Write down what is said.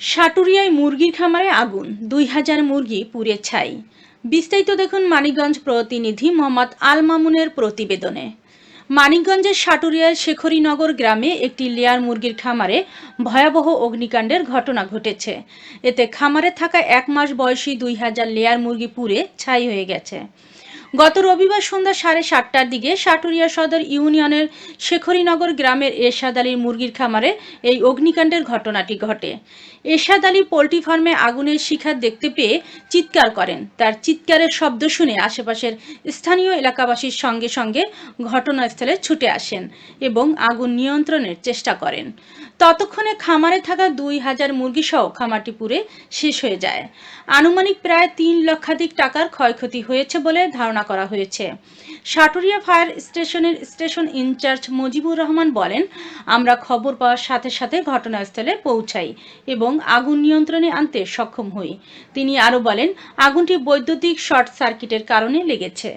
সাটুরিয়ায় মুরগির খামারে আগুন, দুই হাজার মুরগি পুড়ে ছাই। বিস্তারিত দেখুন মানিকগঞ্জ প্রতিনিধি মোহাম্মদ আল মামুনের প্রতিবেদনে। মানিকগঞ্জের সাটুরিয়ার শেখরীনগর গ্রামে একটি লেয়ার মুরগির খামারে ভয়াবহ অগ্নিকাণ্ডের ঘটনা ঘটেছে। এতে খামারে থাকা এক মাস বয়সী দুই হাজার লেয়ার মুরগি পুড়ে ছাই হয়ে গেছে। গত রবিবার সন্ধ্যা সাড়ে সাতটার দিকে সাটুরিয়া সদর ইউনিয়নের শেখরীনগর গ্রামের এরশাদ আলীর মুরগির খামারে এই অগ্নিকাণ্ডের ঘটনাটি ঘটে। এরশাদ আলী পোলট্রি ফার্মে আগুনের শিখা দেখতে পেয়ে চিৎকার করেন। তার চিৎকারের শব্দ শুনে আশেপাশের স্থানীয় এলাকাবাসীর সঙ্গে সঙ্গে ঘটনাস্থলে ছুটে আসেন এবং আগুন নিয়ন্ত্রণের চেষ্টা করেন। ততক্ষণে খামারে থাকা দুই হাজার মুরগি সহ খামারটি পুড়ে শেষ হয়ে যায়। আনুমানিক প্রায় তিন লক্ষাধিক টাকার ক্ষয়ক্ষতি হয়েছে বলে ধারণা করা হয়েছে। সাটুরিয়া ফায়ার স্টেশনের station in charge Mujibur Rahman বলেন, আমরা খবর পাওয়ার সাথে সাথে ঘটনাস্থলে পৌঁছাই এবং আগুন নিয়ন্ত্রণে আনতে সক্ষম হই। তিনি আরও বলেন, আগুনটি বৈদ্যুতিক শর্ট সার্কিটের কারণে লেগেছে।